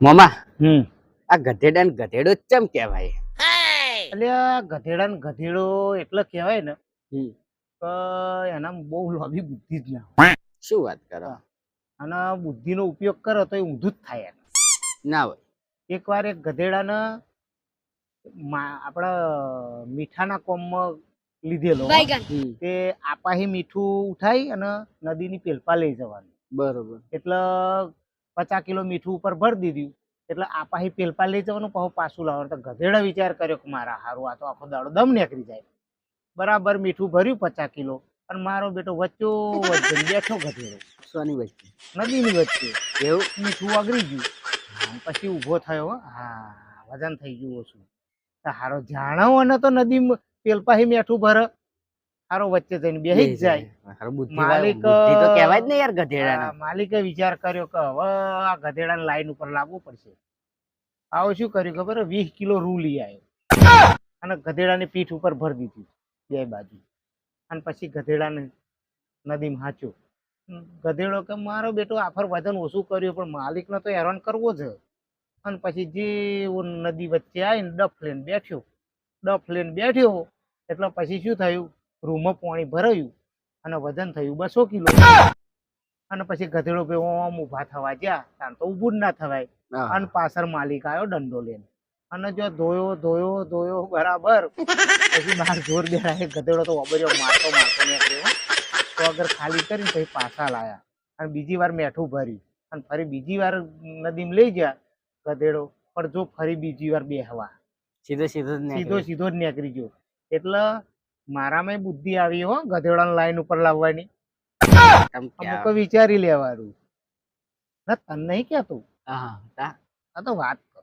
મોમા હમ. આ ગધેડા ને ગધેડો જ ચમ કહેવાય? એટલે આ ગધેડા ને ગધેડો એટલે કહેવાય ને. કે એનામાં બહુ લોભી બુદ્ધિ જ ના શું વાત કરો? અને બુદ્ધિનો ઉપયોગ કરો તો એ ઊંધું જ થાય એમ. ના હોય. એકવાર એક ગધેડાને ને આપણા મીઠાના કોમમાં લીધેલો તે આપાહી મીઠું ઉઠાઈ અને નદીની પેલપા લઈ જવાનું. બરોબર. એટલે પચાસ કિલો મીઠું ઉપર ભરી દીધું. એટલે આપાહી પેલપા લઈ જવાનું પાછું પાછું લાવવાનું. તો ગધેડા વિચાર કર્યો કે મારા હારું આ તો આખો દાડો દમ નીકળી જાય. બરાબર મીઠું ભર્યું પચાસ કિલો. અને મારો બેટો વચ્ચો વચ્ચે બેઠો ગધેડો. સોની વચ્ચે. નદીની વચ્ચે. એવું? મીઠું વગરી ગયું. આમ પછી ઊભો થયો હો. હા વજન થઈ ગયું ઓછું. તો હારો જાણો અને તો નદી પેલપાહી મીઠું ભરે. હારો વચ્ચે જઈને બેસી જ જાય. માલિક, તો કહેવાય જ ને યાર ગધેડા માલિકે વિચાર કર્યો કે હવે આ ગધેડા લાઈન ઉપર લાવવું પડશે. આવો શું કર્યું ખબર? વીસ કિલો રૂ લઈ આવ્યો. અને ગધેડાની પીઠ ઉપર ભરી દીધી. બે બાજુ. અને પછી ગધેડાને નદીમાં હાંચ્યો. ગધેડો કે મારો બેટો આફર વજન ઓછું કર્યું પણ માલિકને તો હેરાન કરવો છે. અને પછી જે નદી વચ્ચે આવીને ડફ લઈને બેઠ્યો. ડફ લઈને બેઠ્યો. એટલે પછી શું થયું? રૂમમાં પાણી ભરાયું અને વજન થયું બસો કિલો. અને પછી ગધેડો બે ઓમ ઊભા થવા ગયા. તાર તો ઊભું જ ના થવાય. અને પાછળ માલિક આવ્યો દંડો લઈને. અને જો ધોયો ધોયો ધોયો બરાબર. પછી બહાર જોર બેરાય ગધેડો તો ઓબર્યો મારતો મારતો નીકળ્યો. તો અગર ખાલી કરીને પછી પાછા લાયા. અને બીજી વાર મેઠું ભર્યું. અને ફરી બીજી વાર નદીમાં લઈ ગયા ગધેડો. પણ જો ફરી બીજી વાર બેહવા. સીધો સીધો સીધો સીધો જ નીકળી ગયો. એટલે મારામાં બુદ્ધિ આવી હો ગધેડાને લાઈન ઉપર લાવવાની. અમુક વિચારી લેવાનું. ના તને નહીં કહેતું. હા તો. વાત કરો.